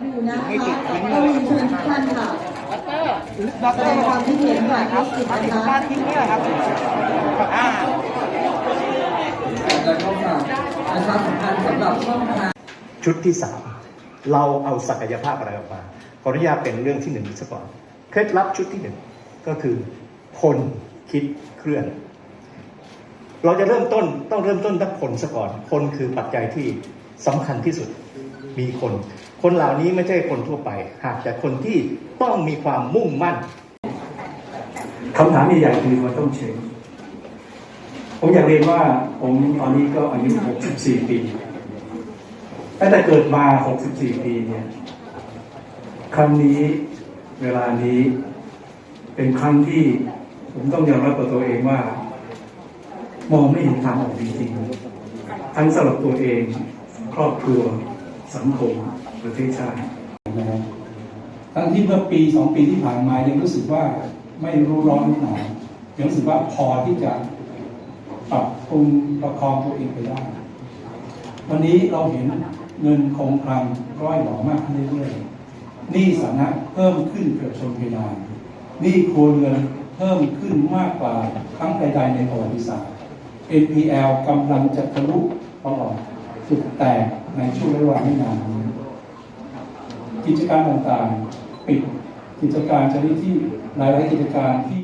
อยู่นะคะต้องเรีเชิญทุกท่านค่ะแสดงความคิดเห็นผ่านเฟซบุ๊กนะคะแล้วก็ฝากประชาสัมพันธ์สำหรับช่องทางชุดที่สามเราเอาศักยภาพอะไรออกมาขออนุญาตเป็นเรื่องที่หนึ่งซะก่อนเคล็ดลับชุดที่หนึ่งก็คือคนคิดเคลื่อน เราจะเริ่มต้นต้องเริ่มต้นที่คนซะก่อนคนคือปัจจัยที่สำคัญที่สุด มีคน คนเหล่านี้ไม่ใช่คนทั่วไป หากแต่คนที่ต้องมีความมุ่งมั่นคำถามใหญ่ๆคือว่าต้องเชงผมอยากเรียนว่าผมตอนนี้ก็อายุ 64 ปีตั้งแต่เกิดมา 64 ปีเนี่ย ครั้งนี้เวลานี้เป็นครั้งที่ผมต้องยอมรับกับตัวเองว่า มองไม่เห็นทางออกจริงๆทั้งสำหรับตัวเอง ครอบครัว สังคมประเทศชาตินะครับทั้งที่เมื่อปีสองปีที่ผ่านมายังรู้สึกว่าไม่รู้ร้อนรู้หนาวยังรู้สึกว่าพอที่จะปรับปรุงประคองตัวเองไปได้วันนี้เราเห็นเงินคงคลังร้อยหล่อมากขึ้นเรื่อยๆหนี้สาธารณะเพิ่มขึ้นเกือบชนเพดานหนี้ครัวเรือนเพิ่มขึ้นมากกว่าครั้งใดๆในประวัติศาสตร์ NPL กำลังจะทะลุตลอด จุดแตกในช่วงระยะเวลาไม่นานนี้กิจการต่างๆ ปิดกิจการชนิดที่หลายๆกิจการที่